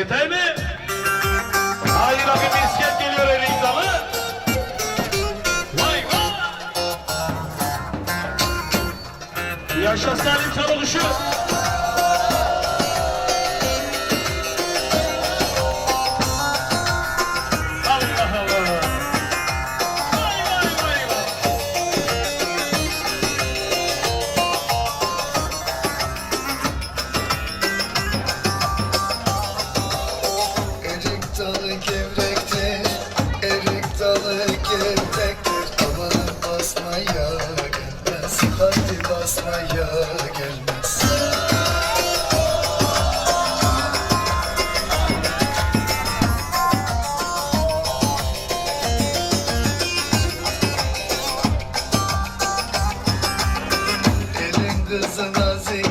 Yeter mi? Hayır abi misket geliyor öyle imzalı. Vay vay. Yaşasın Ali Çalıkuşu. Ağzına zil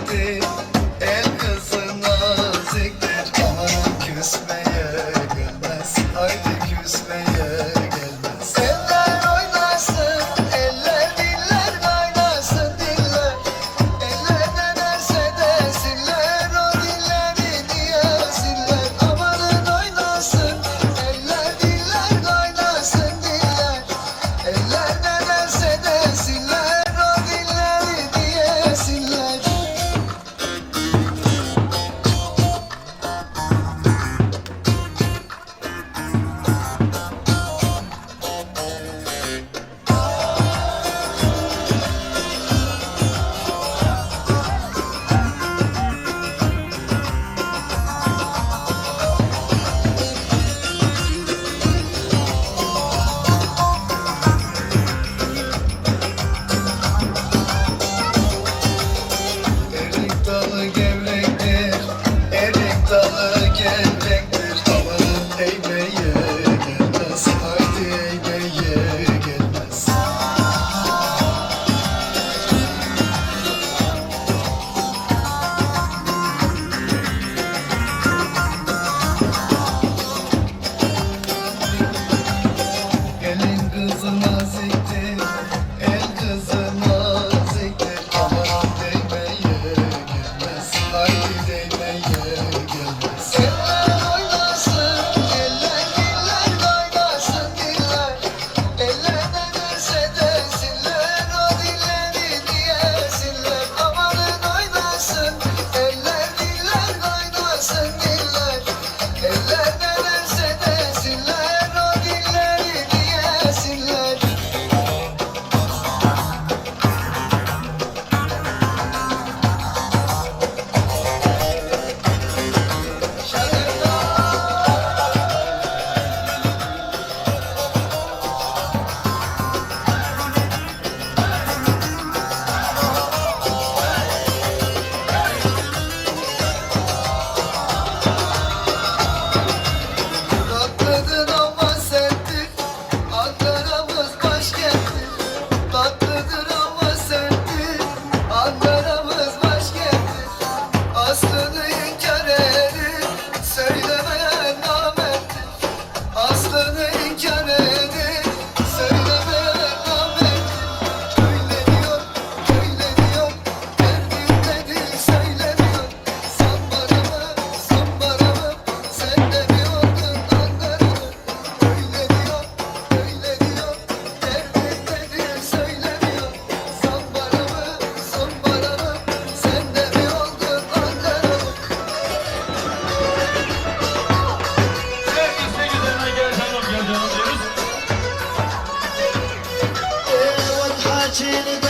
chili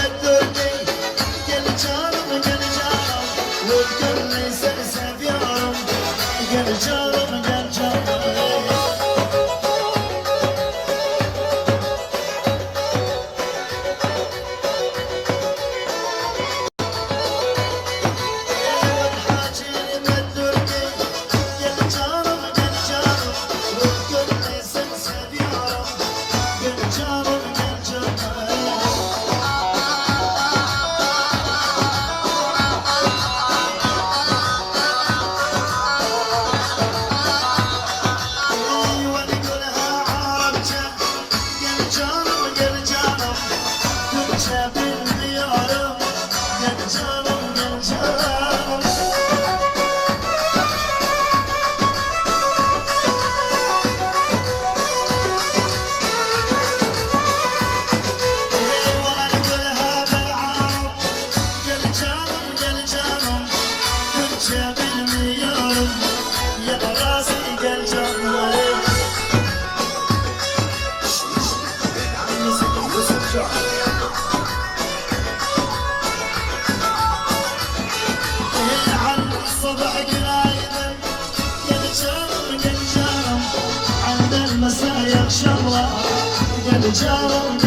角落